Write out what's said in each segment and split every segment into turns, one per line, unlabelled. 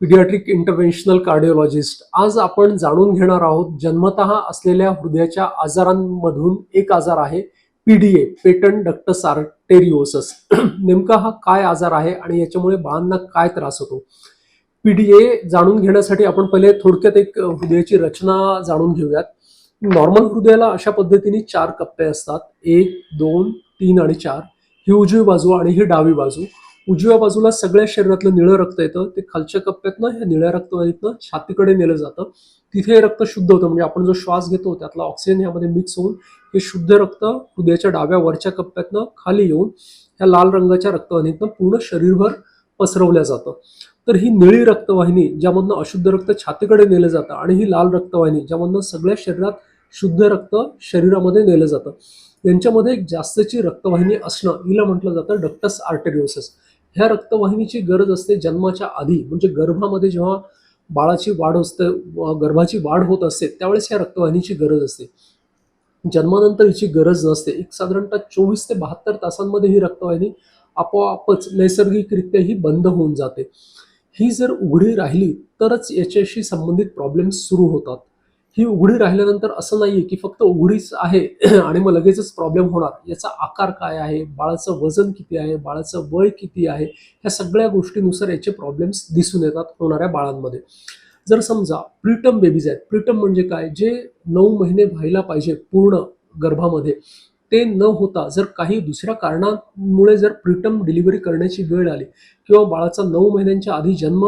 pediatric interventional cardiologist आज आपण जाणून घेणार आहोत जन्मतः असलेल्या हृदयाच्या आजारांमधून एक आजार आहे पीडीए पेटन डक्टस आर्टेरिओसस नेमका हा काय आजार आहे आणि याच्यामुळे बाळांना काय त्रास होतो? पीडीए जाणून घेण्यासाठी आपण पहिले थोडक्यात एक हृदयाची रचना जाणून घेऊयात. नॉर्मल हृदयाला अशा पद्धतीने चार कप्पे असतात. एक दोन तीन आणि चार. ही उजवी बाजू आणि ही डावी बाजू. उजव्या बाजूला सगळ्या शरीरातलं निळं रक्त येतं ते खालच्या कप्प्यातनं ह्या निळ्या रक्तवाहिनीतनं छातीकडे नेलं जातं. तिथे हे रक्त शुद्ध होतं. म्हणजे आपण जो श्वास घेतो त्यातला ऑक्सिजन ह्यामध्ये मिक्स होऊन हे शुद्ध रक्त हृदयाच्या डाव्या वरच्या कप्प्यातनं खाली येऊन ह्या लाल रंगाच्या रक्तवाहिनीतनं पूर्ण शरीरभर पसरवल्या जातं. तर ही निळी रक्तवाहिनी ज्यामधनं अशुद्ध रक्त छातीकडे नेलं जातं आणि ही लाल रक्तवाहिनी ज्यामधनं सगळ्या शरीरात शुद्ध रक्त शरीरामध्ये नेलं जातं. यांच्यामध्ये एक जास्तची रक्तवाहिनी असणं हिला म्हटलं जातं डक्टस आर्टेरिओसिस. ह्या रक्तवाहिनीची गरज असते जन्माच्या आधी. म्हणजे गर्भामध्ये जेव्हा बाळाची वाढ असते गर्भाची वाढ होत असते त्यावेळेस ह्या रक्तवाहिनीची गरज असते. जन्मानंतर हिची गरज नसते. एक साधारणतः चोवीस ते बहात्तर तासांमध्ये ही रक्तवाहिनी आपोआपच नैसर्गिकरित्या ही बंद होऊन जाते. ही जर उघडी राहिली तरच याच्याशी संबंधित प्रॉब्लेम्स सुरू होतात. ही उघडी राहिल्यानंतर असं नाहीये की फक्त उघडीच आहे आणि मग लगेचच प्रॉब्लेम होणार. याचा आकार काय आहे? बाळाचं वजन किती आहे? बाळाचं वय किती आहे? ह्या सगळ्या गोष्टीनुसार याचे प्रॉब्लेम्स दिसून येतात होणाऱ्या बाळांमध्ये. जर समजा प्रिटम बेबीज आहेत. प्रिटम म्हणजे काय? जे नऊ महिने व्हायला पाहिजे पूर्ण गर्भामध्ये. ते न होता जर काही दुसऱ्या कारणामुळे जर प्रिटम डिलिव्हरी करण्याची वेळ आली किंवा बाळाचा नऊ महिन्यांच्या आधी जन्म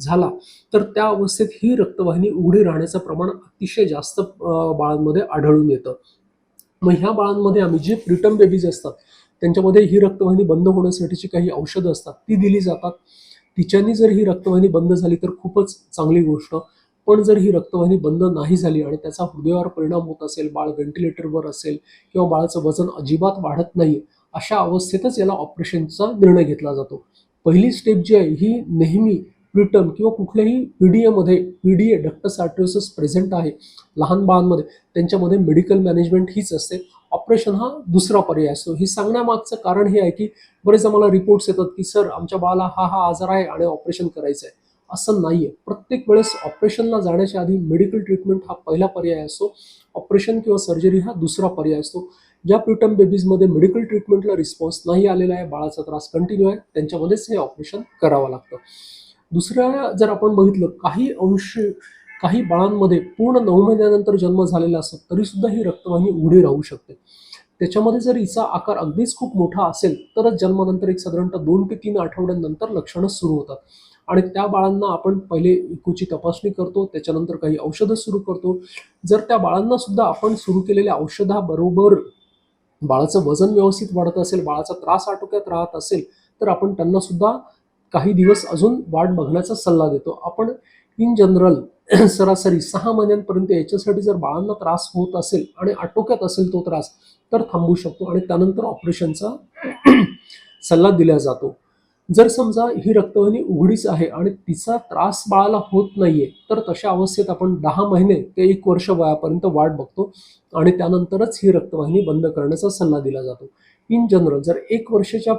झाला. तर त्या अवस्थेत ही रक्तवाहिनी उघडी राहण्याचं प्रमाण अतिशय जास्त बाळांमध्ये आढळून येतं. मग ह्या बाळांमध्ये आम्ही जे प्रिटम बेबीज असतात त्यांच्यामध्ये ही रक्तवाहिनी बंद होण्यासाठीची काही औषधं असतात ती दिली जातात. तिच्यानी जर ही रक्तवाहिनी बंद झाली तर खूपच चांगली गोष्ट. पण जर ही रक्तवाहिनी बंद नाही झाली आणि त्याचा हृदयावर परिणाम होत असेल बाळ व्हेंटिलेटरवर असेल किंवा बाळाचं वजन अजिबात वाढत नाही अशा अवस्थेतच याला ऑपरेशनचा निर्णय घेतला जातो. पहिली स्टेप जी आहे ही नेहमी प्रिटम किंवा कुठल्याही पीडीएमध्ये पीडीए डक्टस आर्ट्रोसिस प्रेझेंट आहे लहान बाळांमध्ये. त्यांच्यामध्ये मेडिकल मॅनेजमेंट हीच असते. ऑपरेशन हा दुसरा पर्याय असतो. हे सांगण्यामागचं कारण हे आहे की बरेच आम्हाला रिपोर्ट्स येतात की सर आमच्या बाळाला हा हा आजार आहे आणि ऑपरेशन करायचं आहे. असं नाहीये. प्रत्येक वेळेस ऑपरेशनला जाण्याच्या आधी मेडिकल ट्रीटमेंट हा पहिला पर्याय असतो. ऑपरेशन किंवा सर्जरी हा दुसरा पर्याय असतो. ज्या प्रिटम बेबीजमध्ये मेडिकल ट्रीटमेंटला रिस्पॉन्स नाही आलेला आहे बाळाचा त्रास कंटिन्यू आहे त्यांच्यामध्येच हे ऑपरेशन करावं लागतं. दुसऱ्या जर आपण बघितलं काही अंश काही बाळांमध्ये पूर्ण नऊ महिन्यानंतर जन्म झालेला असतो तरीसुद्धा ही रक्तवाहिनी उघडी राहू शकते. त्याच्यामध्ये जर हिचा आकार अगदीच खूप मोठा असेल तरच जन्मानंतर एक साधारणतः दोन ते तीन आठवड्यांनंतर लक्षणं सुरू होतात. आणि त्या बाळांना आपण पहिले इकोची तपासणी करतो त्याच्यानंतर काही औषधं सुरू करतो. जर त्या बाळांना सुद्धा आपण सुरू केलेल्या औषधाबरोबर बाळाचं वजन व्यवस्थित वाढत असेल बाळाचा त्रास आटोक्यात राहत असेल तर आपण त्यांना सुद्धा काही दिवस अजून वाट बघण्याचा सल्ला देतो. आपण इन जनरल सरासरी सहा महिन्यांपर्यंत याच्यासाठी जर बाळांना त्रास होत असेल आणि आटोक्यात असेल तो त्रास तर थांबू शकतो आणि त्यानंतर ऑपरेशनचा सल्ला दिला जातो. जर समजा ही रक्तवाहिनी उघडीच आहे आणि तिचा त्रास बाळाला होत नाहीये तर तशा अवस्थेत आपण दहा महिने ते एक वर्ष वयापर्यंत वाट बघतो आणि त्यानंतरच ही रक्तवाहिनी बंद करण्याचा सल्ला दिला जातो. इन जनरल जर एक वर्षाच्या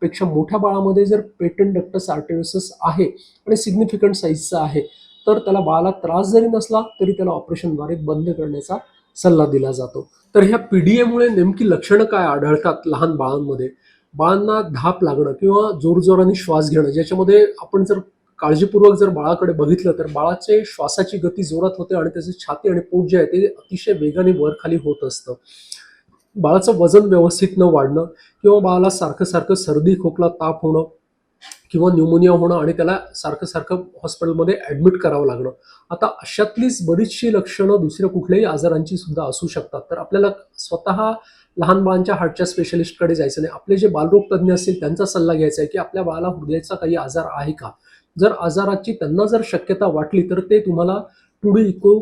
पेक्षा मोठ्या बाळामध्ये जर पेटंट डक्टस आर्टेरियोसिस आहे आणि सिग्निफिकंट साईजचा आहे तर त्याला बाळाला त्रास जरी नसला तरी त्याला ऑपरेशनद्वारे बंद करण्याचा सल्ला दिला जातो. तर ह्या पीडीएमुळे नेमकी लक्षणं काय आढळतात लहान बाळांमध्ये? बाळांना धाप लागणं किंवा जोरजोराने श्वास घेणं ज्याच्यामध्ये आपण जर काळजीपूर्वक जर बाळाकडे बघितलं तर बाळाचे श्वासाची गती जोरात होते आणि त्याचे छाती आणि पोट जे आहे ते अतिशय वेगाने वर खाली होत असतं. बाळाचं वजन व्यवस्थित न वाढणं किंवा बाळाला सारखं सारखं सर्दी खोकला ताप होणं किंवा न्यूमोनिया होणं आणि त्याला सारखं सारखं हॉस्पिटलमध्ये ॲडमिट करावं लागणं. आता अशातलीच बरीचशी लक्षणं दुसऱ्या कुठल्याही आजारांची सुद्धा असू शकतात. तर आपल्याला स्वतः लहान बाळांच्या हार्टच्या स्पेशलिस्टकडे जायचं नाही. आपले जे बालरोग तज्ज्ञ असतील त्यांचा सल्ला घ्यायचा आहे की आपल्या बाळाला हृदयाचा काही आजार आहे का? जर आजाराची त्यांना जर शक्यता वाटली तर ते तुम्हाला टू इको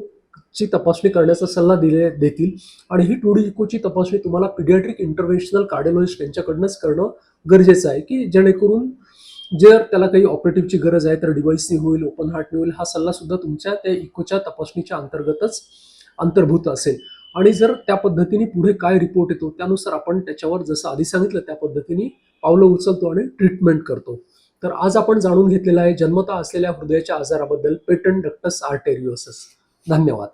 ची तपासणी करण्याचा सल्ला दिले देतील. आणि ही टू डी इकोची तपासणी तुम्हाला पिडियाट्रिक इंटरव्हेन्शनल कार्डिओलॉजिस्ट यांच्याकडनंच करणं गरजेचं आहे की जेणेकरून जर त्याला काही ऑपरेटिव्हची गरज आहे तर डिव्हाइसनी होईल ओपन हार्टनी होईल हा सल्ला सुद्धा तुमच्या त्या इकोच्या तपासणीच्या अंतर्गतच अंतर्भूत असेल. आणि जर त्या पद्धतीने पुढे काय रिपोर्ट येतो त्यानुसार आपण त्याच्यावर जसं आधी सांगितलं त्या पद्धतीने पावलं उचलतो आणि ट्रीटमेंट करतो. तर आज आपण जाणून घेतलेलं आहे जन्मता असलेल्या हृदयाच्या आजाराबद्दल पेटंट डक्टस आर्टेरिओसिस धन्यवाद.